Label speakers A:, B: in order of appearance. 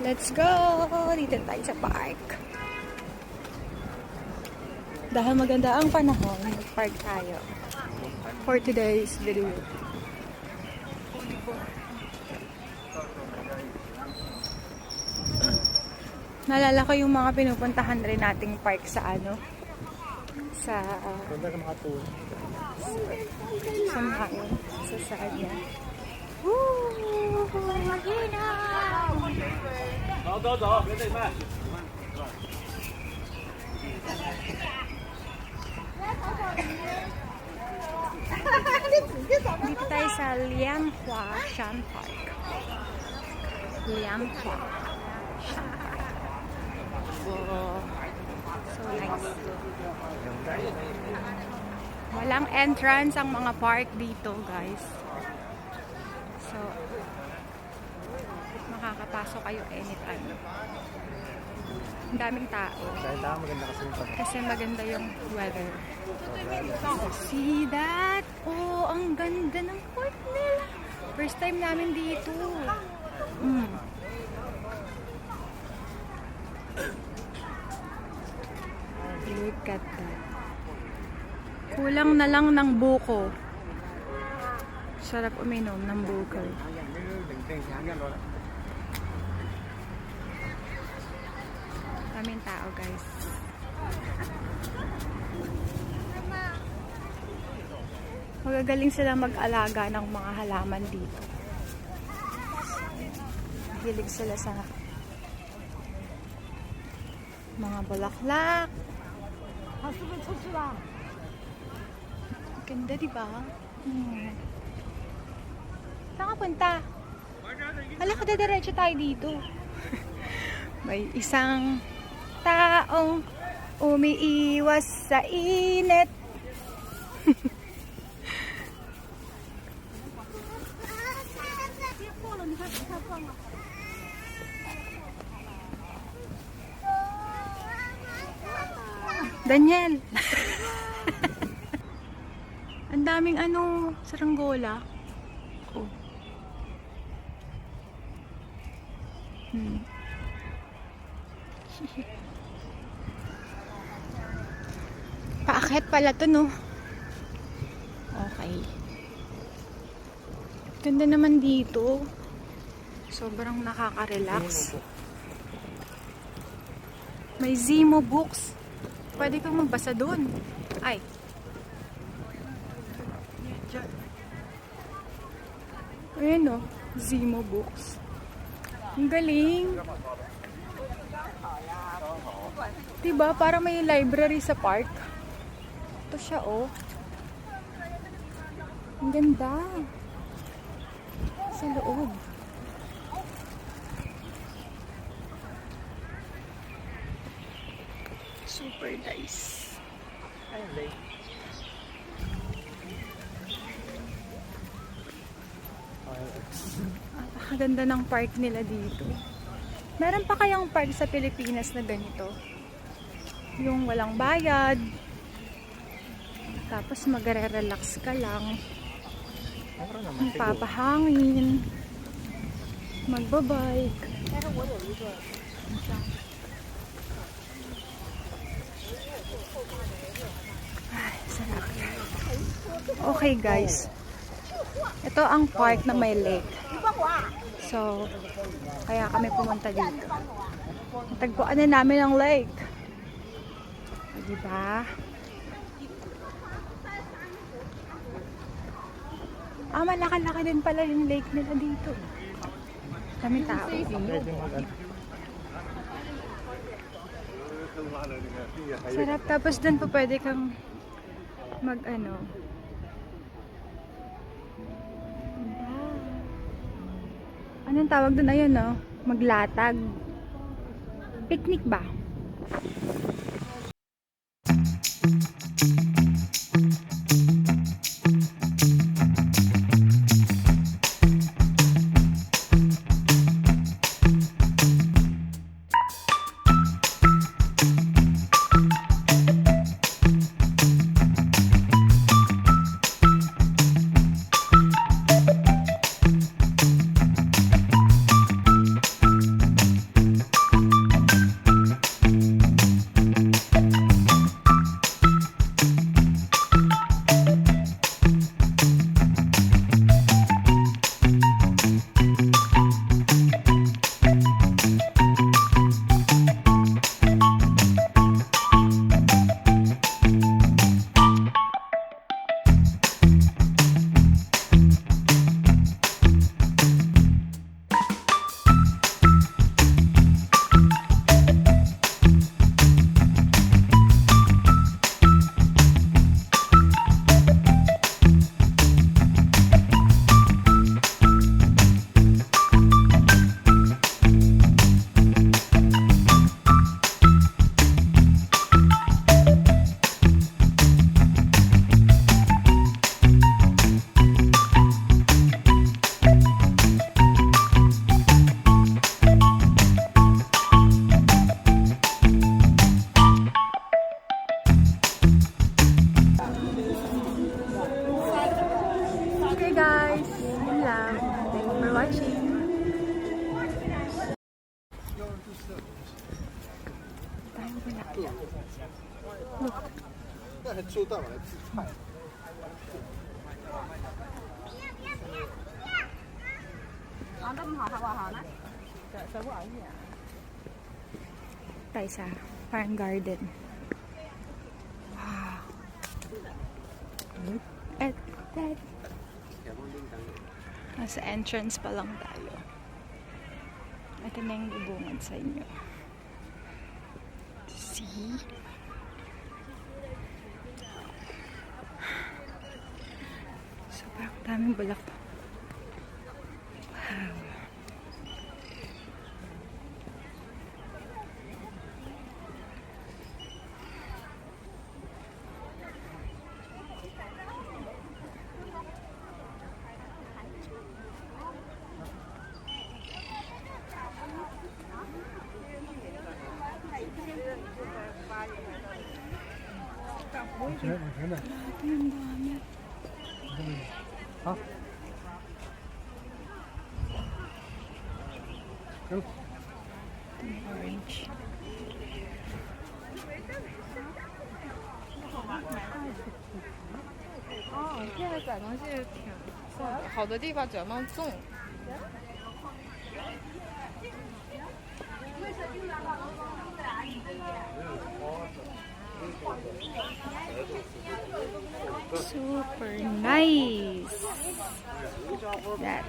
A: Let's go! Dito tayo sa park. Dahil maganda ang panahon, mag-park tayo. For today's video. Naalala ko yung mga pinupuntahan rin nating park sa ano, sa
B: Ganda ka makatulog.
A: sa mga yun, sa saan niya. Woo! Mahina!
B: 走走走，别怠慢。
A: Dito tayo sa Lianhua Shan Park. Lianhua Shan Park. So, so nice. Walang entrance ang mga park dito, guys. So, makakapasok kayo anytime. Ang daming tao.
B: Dahil maganda kasi yung pag
A: Kasi maganda yung weather. See that? Oh, ang ganda ng court nila. First time namin dito. Mm. Look at that. Kulang na lang ng buko. Sarap uminom ng buko. Kaming tao, guys. Magagaling sila mag-alaga ng mga halaman dito. Hilig sila sa mga bulaklak. Ganda, di ba? Hmm. Saan ka punta? Hala ka, diretso tayo dito. May isang taong umiiwas sa init. Daniel! Ang daming ano, saranggola. Oh. Hmm. Paakyat pala to, no? Okay. Ganda naman dito. Sobrang nakaka-relax. May Zimo books. Pwede kang magbasa doon. Ay. Ayan o. Zimo books. Ang galing. Diba? Para may library sa park. Ito siya oh. Ang ganda. Sa loob. Super nice.
B: Ayun, late.
A: Napakaganda ng park nila dito. Meron pa kayang park sa Pilipinas na ganito? Yung walang bayad. Tapos magre-relax ka lang. Magpapahangin. Magbabike. Ay, sarap. Okay guys. Ito ang park na may lake. So, kaya kami pumunta dito. Tagpuan na namin ang lake. O, diba? Ah, malaki-laki din pala yung lake nila dito. Kami tao. Sarap. Tapos doon pa pwede kang mag ano. Anong tawag doon? Ayun, no? Maglatag. Picnic ba?
C: Tayo pala po. Look.
A: Tayo sa parang garden. Wow. Look at that. Nasa entrance pa lang tayo. Ito na yung bubungad sa inyo. See? Sobrang daming bulak. 前往前
C: 面。好。
A: 行。哦，现在转东西挺好的地方转弯重。Super nice. Look
C: at that.